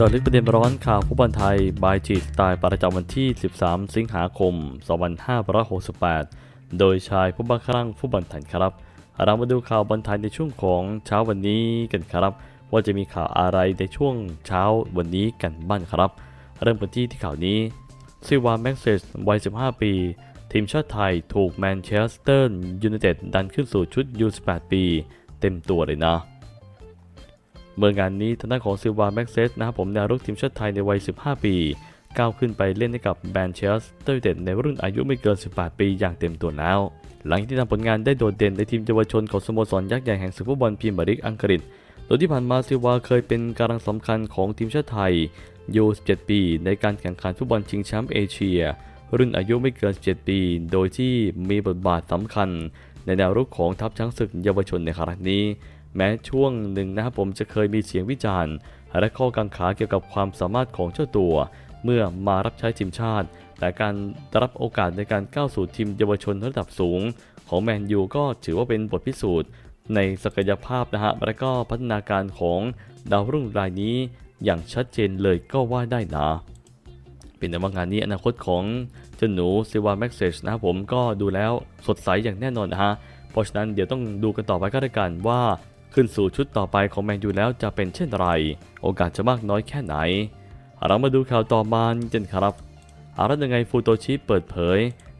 จอลึกประเด็นร้อนข่าวฟุตบอลไทย บายจีสไตล์ประจำวันที่ 13 สิงหาคม 2568 โดยชายผู้บังคับฟุตบอลไทยครับ เรามาดูข่าวบอลไทยในช่วงของเช้าวันนี้กันครับ ว่าจะมีข่าวอะไรในช่วงเช้าวันนี้กันบ้างครับ เริ่มกันที่ที่ข่าวนี้ซิวาแม็กเซสวัย 15 ปี ทีมชาติไทยถูกแมนเชสเตอร์ยูไนเต็ดดันขึ้นสู่ชุด U18 ปี เต็มตัวเลยนะ เมื่องานนี้ทางด้านของซิลวาแม็กเซสนะครับผมแนวรุกทีมชาติไทยในวัย 15 ปีก้าวขึ้นไปเล่นให้กับแบนเชสเตอร์ยูไนเต็ดในรุ่นอายุไม่เกิน 18 ปีอย่างเต็มตัวแล้ว หลังที่ทำผลงานได้โดดเด่นในทีมเยาวชนของสโมสรยักษ์ใหญ่แห่งศึกฟุตบอลพรีเมียร์ลีกอังกฤษ โดยที่ผ่านมาซิลวาเคยเป็นกำลังสำคัญของทีมชาติไทยยู17 ปี ในการแข่งขันฟุตบอลชิงแชมป์เอเชีย รุ่นอายุไม่เกิน 17 ปี โดยที่มีบทบาทสำคัญ ในแนวรุกของทัพช้างศึกเยาวชนในครั้งนี้ แม้ช่วงหนึ่งนะครับผมจะเคยมีเสียงวิจารณ์ และข้อกังขาเกี่ยวกับความสามารถของเจ้าตัว เมื่อมารับใช้ทีมชาติ แต่การรับโอกาสในการก้าวสู่ทีมเยาวชนระดับสูง ของแมนยูก็ถือว่าเป็นบทพิสูจน์ ในศักยภาพนะฮะและก็พัฒนาการของดาวรุ่งรายนี้อย่างชัดเจนเลยก็ว่าได้นะเป็นแต่ว่างานนี้อนาคตของเจ้าหนูซิวาแม็กเซชนะครับผมก็ดูแล้วสดใสอย่างแน่นอนนะฮะเพราะฉะนั้นเดี๋ยวต้องดูกันต่อไปก็แล้วกันว่า ขึ้นสู่ชุดต่อไปของแมนยูแล้วจะเป็นเช่นไร โอกาสจะมากน้อยแค่ไหน เรามาดูข่าวต่อมากันครับอารัตยังไงฟูโตชิเปิดเผย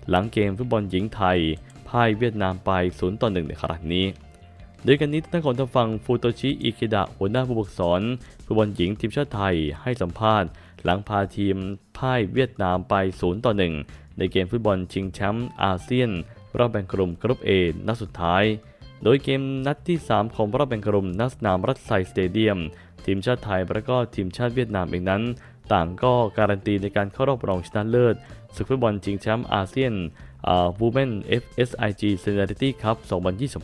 หลังเกมฟุตบอลหญิงไทยพ่ายเวียดนามไป 0 ต่อ 1 ในครั้งนี้โดยกันนี้ท่านของทางฝั่งฟูโตชิอิคิดะหัวหน้าผู้ฝึกสอนฟุตบอลหญิงทีมชาติไทยให้สัมภาษณ์ หลังพาทีมพ่ายเวียดนามไป 0 ต่อ 1 ในเกมฟุตบอลชิงแชมป์อาเซียนรอบแบ่งกลุ่มกรุ๊ป A นัดสุดท้าย โดยเกมนัดที่ 3 ของรอบแบ่งกลุ่มนัดสนามรัฐไซสเตเดียม ทีมชาติไทยและก็ทีมชาติเวียดนามเองนั้น ต่างก็การันตีในการเข้ารอบรองชนะเลิศศึกฟุตบอลชิงแชมป์อาเซียนอ่า Women FSIG Seniority Cup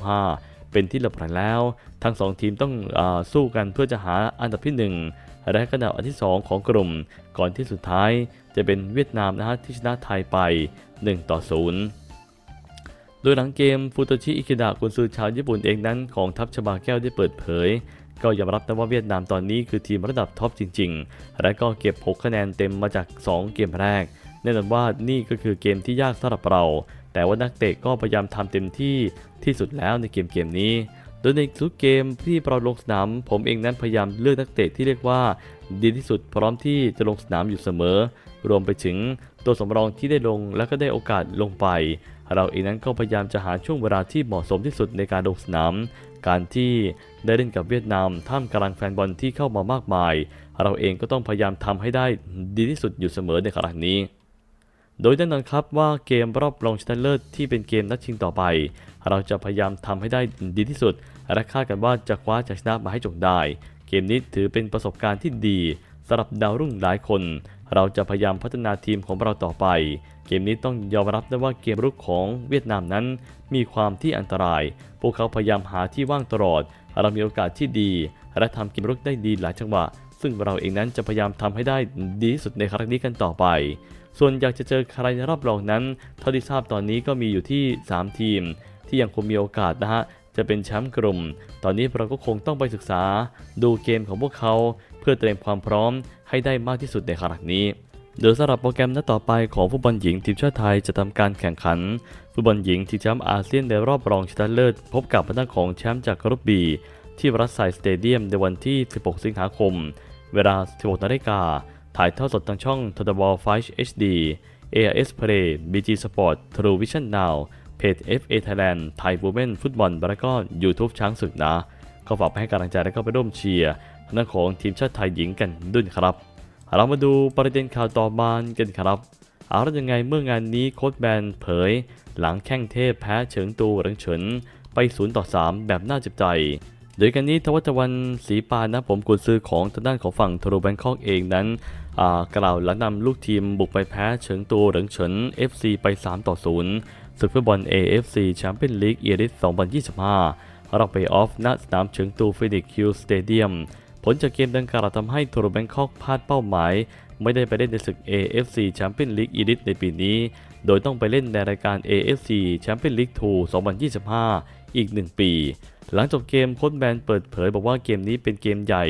2025 เป็นที่เรียบร้อยแล้ว ทั้ง 2 ทีมต้องอสู้กันเพื่อจะหาอันดับที่ 1 และก็อันดับที่ 2 ของกลุ่ม ก่อนที่สุดท้ายจะเป็นเวียดนามนะฮะที่ชนะไทยไป 1 ต่อ 0 โดยหลังเกมฟูโตชิอิคิดะกุนซือชาวญี่ปุ่นเองนั้นของทัพชบาแก้วได้เปิดเผย ก็ยอมรับนะว่าเวียดนามตอนนี้คือทีมระดับท็อปจริง ๆ และก็เก็บ 6 คะแนนเต็มมาจาก 2 เกมแรกแน่นอนว่านี่ก็คือเกมที่ยากสำหรับเรา แต่ว่านักเตะก็พยายามทำเต็มที่ที่สุดแล้วในเกมเกมนี้ โดยในทุกเกมที่เราลงสนามผมเองนั้นพยายามเลือกนักเตะที่เรียกว่า ดีที่สุดพร้อมที่จะลงสนามอยู่เสมอ รวมไปถึงตัวสำรองที่ได้ลงและก็ได้โอกาสลงไป เราเองนั้นก็พยายามจะหาช่วงเวลาที่เหมาะสมที่สุดในการลงสนาม การที่ได้เล่นกับเวียดนามท่ามกลางแฟนบอลที่เข้ามามากมาย เราเองก็ต้องพยายามทำให้ได้ดีที่สุดอยู่เสมอในครั้งนี้ โดยแน่นอนครับว่าเกมรอบรองชนะเลิศที่เป็นเกมนัดชิงต่อไป เราจะพยายามทำให้ได้ดีที่สุด และคาดกันว่าจะคว้าชัยชนะมาให้จงได้ เกมนี้ถือเป็นประสบการณ์ที่ดีสำหรับดาวรุ่งหลายคน เราจะพยายามพัฒนาทีมของเราต่อไป เกมนี้ต้องยอมรับนะว่าเกมรุกของเวียดนามนั้น มีความที่อันตราย พวกเขาพยายามหาที่ว่างตลอด เรามีโอกาสที่ดี และทำเกมรุกได้ดีหลายจังหวะ ซึ่งเราเองนั้นจะพยายามทำให้ได้ดีที่สุดในครั้งนี้กันต่อไป ส่วนอยากจะเจอใครในรอบรองนั้น เท่าที่ทราบตอนนี้ก็มีอยู่ที่ 3 ทีม ที่ยังคงมีโอกาสนะฮะจะเป็นแชมป์กลุ่ม ตอนนี้เราก็คงต้องไปศึกษา ดูเกมของพวกเขา พื่อเตรียมความพร้อมให้ได้มากที่สุดในครั้งนี้โดยสำหรับโปรแกรมนัดต่อไปของฟุตบอลหญิงทีมชาติไทยจะทำการแข่งขัน ฟุตบอลหญิงทีมแชมป์อาเซียนในรอบรองชนะเลิศ พบกับพนักของแชมป์จากกรุ๊ปบีที่รัสไซสเตเดียมในวันที่ 16 สิงหาคม เวลา 16นาฬิกา ถ่ายทอดสดทางช่องทดบอลไฟช์ HD AIS Play BG Sport True Vision Now เพจ FA Thailand ไทย Women ฟุตบอลแล้วก็ YouTube ช้างศึกนะ ก็ฝากไปให้กำลังใจและก็ไปร่วมเชียร์ ด้านของทีมชาติไทยหญิงกันด้วยนครับ เรามาดูประเด็นข่าวต่อมากันครับเอาล้วยังไงเมื่องานนี้โค้ชแบนเผย หลังแข้งเทพแพ้เฉิงตูหลังเฉินไป0ต่อ3 แบบน่าเจ็บใจ โดยกันนี้ทวัชวันศรีปานนะผมกุนซือของทางด้านของฝั่งโทโรแบงคอกเองนั้นกล่าวหลังนำลูกทีมบุกไปแพ้เฉิงตูหลังเฉิน FC ไป3ต่อ0ศึกฟุตบอล AFC แชมเปี้ยนลีกเอริส2025รอบเพลย์ออฟณสนามเฉิงตูฟินิกคิวสเตเดียม ผลจากเกมดังกล่าวทำให้โทโรแบงคอกพลาดเป้าหมาย ไม่ได้ไปเล่นในศึก AFC Champions League Elite ในปีนี้ โดยต้องไปเล่นในรายการ AFC Champions League 2 2025 อีก 1 ปี หลังจบเกมโค้ชแบนเปิดเผยบอกว่าเกมนี้เป็นเกมใหญ่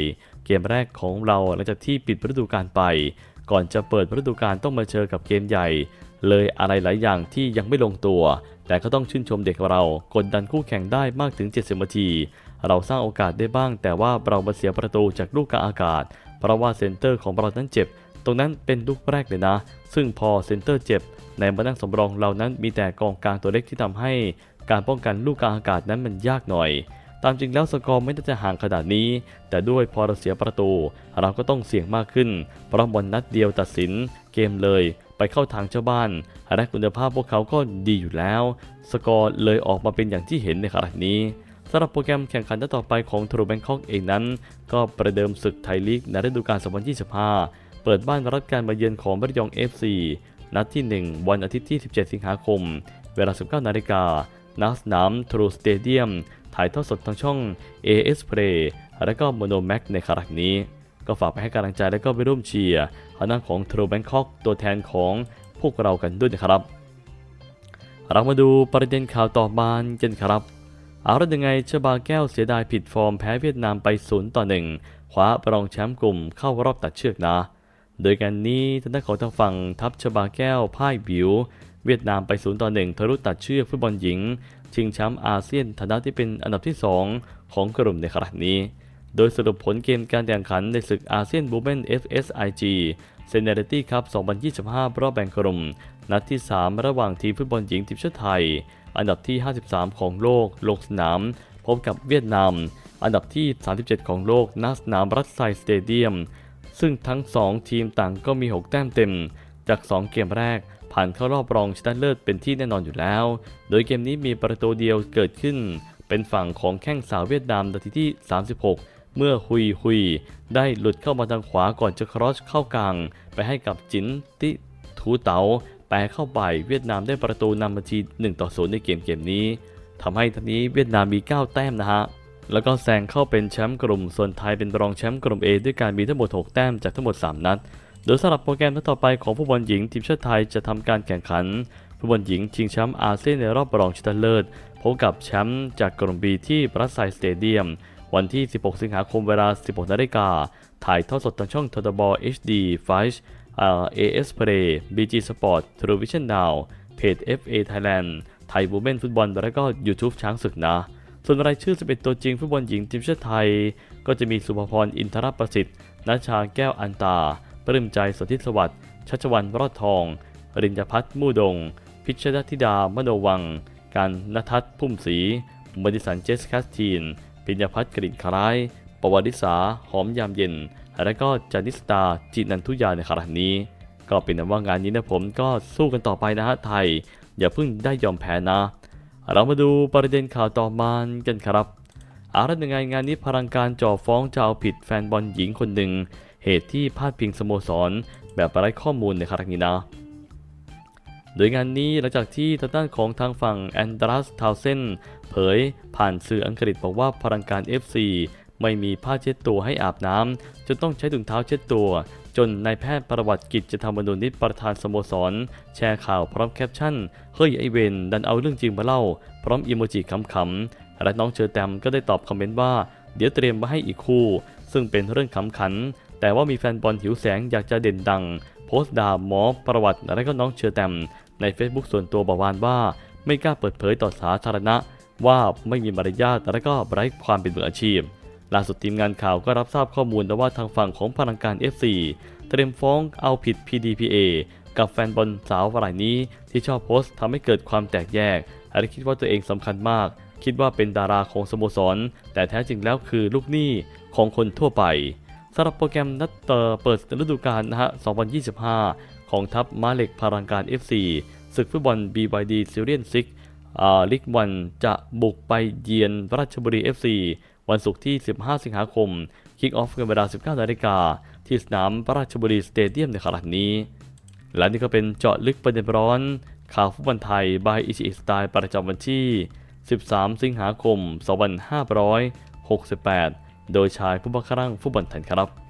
เกมแรกของเราหลังจากที่ปิดฤดูกาลไป ก่อนจะเปิดฤดูกาลต้องมาเจอกับเกมใหญ่ เลยอะไรหลายอย่างที่ยังไม่ลงตัว แต่ก็ต้องชื่นชมเด็กเรากดดันคู่แข่งได้มากถึง 70นาที เราสร้างโอกาสได้บ้าง แต่ว่าเรามาเสียประตูจากลูกกลางอากาศ เพราะว่าเซนเตอร์ของเรานั้นเจ็บ ตรงนั้นเป็นลูกแรกเลยนะ ซึ่งพอเซนเตอร์เจ็บ ในมานั่งสำรองเรานั้นมีแต่กองกลางตัวเล็กที่ทำให้ การป้องกันลูกกลางอากาศนั้นมันยากหน่อย ตามจริงแล้วสกอร์ไม่น่าจะห่างขนาดนี้ แต่ด้วยพอเราเสียประตู เราก็ต้องเสี่ยงมากขึ้น เพราะบอลนัดเดียวตัดสินเกมเลยไปเข้าทางเจ้าบ้านและคุณภาพพวกเขาก็ดีอยู่แล้ว สกอร์เลยออกมาเป็นอย่างที่เห็นในขณะนี้ำหรับโปรแกรมแข่งขันต่อไปของทรูแบงคอกเองนั้น ก็ประเดิมศึกไทยลีกในฤดูกาล 2025 เปิดบ้านรับการมาเยือนของบริยอง FC นัดที่ 1 วันอาทิตย์ที่ 17 สิงหาคม เวลา 19 นาฬิกาณสนามทรูสเตเดียมถ่ายทอดสดทางช่อง AS Play และก็ Mono Max ในครั้งนี้ ก็ฝากไปให้กำลังใจและก็ไปร่วมเชียร์ทางด้าของ True Bangkok ตัวแทนของพวกเรากันด้วยนะครับ เรามาดูประเด็นข่าวต่อมากันครับ เอาละยังไงชบาแก้วเสียดายผิดฟอร์มแพ้เวียดนามไป0ต่อ1คว้ารองแชมป์กลุ่มเข้ารอบตัดเชือกนะ โดยการนี้ทางด้านของทางฝั่งทัพชบาแก้วพ่ายบิว เวียดนามไป0ต่อ1ทะลุตัดเชือกฟุตบอลหญิง ชิงแชมป์อาเซียนฐานะที่เป็นอันดับที่ 2 ของกลุ่มในครั้งนี้ โดยสรุปผลเกมการแข่งขันในศึกอาเซียนบูเมน FSIG s e n i o r i t y Cup 2025 รอบแบ่งกลุ่ม นัดที่ 3 ระหว่างทีมฟุตบอลหญิงทีมชาติไทย อันดับที่ 53 ของโลกลงสนาม พบกับเวียดนาม อันดับที่ 37 ของโลกณสนามรัสไซสเตเดียม ซึ่งทั้ง 2 ทีมต่างก็มี 6 แต้มเต็ม จาก 2 เกมแรก ผ่านเข้ารอบรองชนะเลิศเป็นที่แน่นอนอยู่แล้ว โดยเกมนี้มีประตูเดียวเกิดขึ้น เป็นฝั่งของแข้งสาวเวียดนามนาทีที่ 36เมื่อฮุยฮุยได้หลุดเข้ามาทางขวาก่อนจะครอสเข้ากลาง ไปให้กับจินติทูเตา แปรเข้าไปเวียดนามได้ประตูนำมาที1ต่อ0ในเกมเกมนี้ทำให้ทีนี้เวียดนามมี 9 แต้มนะฮะแล้วก็แซงเข้าเป็นแชมป์กลุ่ม ส่วนไทยเป็นรองแชมป์กลุ่ม A ด้วยการมีทั้งหมด 6 แต้มจากทั้งหมด 3 นัด โดยสำหรับโปรแกรมนัดต่อไปของฟุตบอลหญิงทีมชาติไทยจะทำการแข่งขันฟุตบอลหญิงชิงแชมป์อาเซียนในรอบรองชนะเลิศพบกับแชมป์จากกลุ่ม B ที่ปรัสไซสเตเดียม วันที่ 16 สิงหาคมเวลา 16นาฬิกาถ่ายทอดสดทางช่องท t บ HD 5 AS Play BG Sport Television Now เพจ FA Thailand ไทยบูเมนฟุตบอลและก็ YouTube ช้างศึกนะ ส่วนรายชื่อจะเป็นตัวจริงฟุตบอลหญิงทีมชาติไทย ก็จะมีสุภพรอินทรประสิทธิ์นัชชาแก้วอันตา ปริมใจสนธิสวัสดิ์ชัชวันรอดทอง รินยพัฒน์มู่ดง พิชรธิดามโนวัง การนทัศน์พุ่มศรีมดิสันเจสคัสทีน ปิญญพัฒน์กลิ่นคล้ายประวัติศาหอมยามเย็น และก็จานิสตาจินันทุยาในขณะนี้ ก็เป็นนว่างานนี้นะผมก็สู้กันต่อไปนะฮะไทย อย่าเพิ่งได้ยอมแพ้นะ เรามาดูประเด็นข่าวต่อมากันครับอารัยังไงงานนี้พลังการจ่อฟ้องจะเอาผิดแฟนบอลหญิงคนหนึ่ง เหตุที่พาดพิงสโมสร แบบไร้ข้อมูลในครั้งนี้นะโดยงานนี้หลังจากที่ทางด้านของทางฝั่งแอนดรัสทาวเซนเผยผ่านสื่ออังกฤษบอกว่าพลังการ FC ไม่มีผ้าเช็ดตัวให้อาบน้ำจนต้องใช้ถุงเท้าเช็ดตัว จนนายแพทย์ประวัติกิจจะทำบรรนิตประธานสโมสร แชร์ข่าวพร้อมแคปชั่น เฮ้ยไอเวนดันเอาเรื่องจริงมาเล่า พร้อมอีโมจิขำๆและน้องเชอแตมก็ได้ตอบคอมเมนต์ว่า เดี๋ยวเตรียมมาให้อีกคู่ ซึ่งเป็นเรื่องขำขัน แต่ว่ามีแฟนบอลหิวแสงอยากจะเด่นดัง โพสต์ด่าหมอประวัติและก็น้องเชอแตมใน Facebook ส่วนตัวบอกวานว่า ไม่กล้าเปิดเผยต่อสาธารณะ ว่าไม่มีมารยาทและก็ไร้ความเป็นมืออาชีพ ล่าสุดทีมงานข่าวก็รับทราบข้อมูลแต่ว่าทางฝั่งของพลังการ FC เตรียมฟ้องเอาผิด PDPA กับแฟนบอลสาวรายนี้ที่ชอบโพสต์ทำให้เกิดความแตกแยก และคิดว่าตัวเองสำคัญมาก คิดว่าเป็นดาราของสโมสร แต่แท้จริงแล้วคือลูกหนี้ของคนทั่วไปสำหรับโปรแกรมนัดเตอร์เปิดฤดูกาลนะฮะ 2025 ของทัพม้าเหล็กพลังการ FC ศึกฟุตบอล BYD s e r i e s 6ลิกวันจะบุกไปเยือนราชบุรี FC วันศุกร์ที่ 15 สิงหาคม คิกออฟกันเวลา 19นาฬิกาที่สนามราชบุรีสเตเดียมในขณะนี้ และนี่ก็เป็นเจาะลึกประเด็นร้อน ข่าวฟุตบอลไทยบายอิชิสไตล์ประจำวันที่ 13 สิงหาคม 2568 โดยชายผู้บังคับฟุตบอลไทยครับ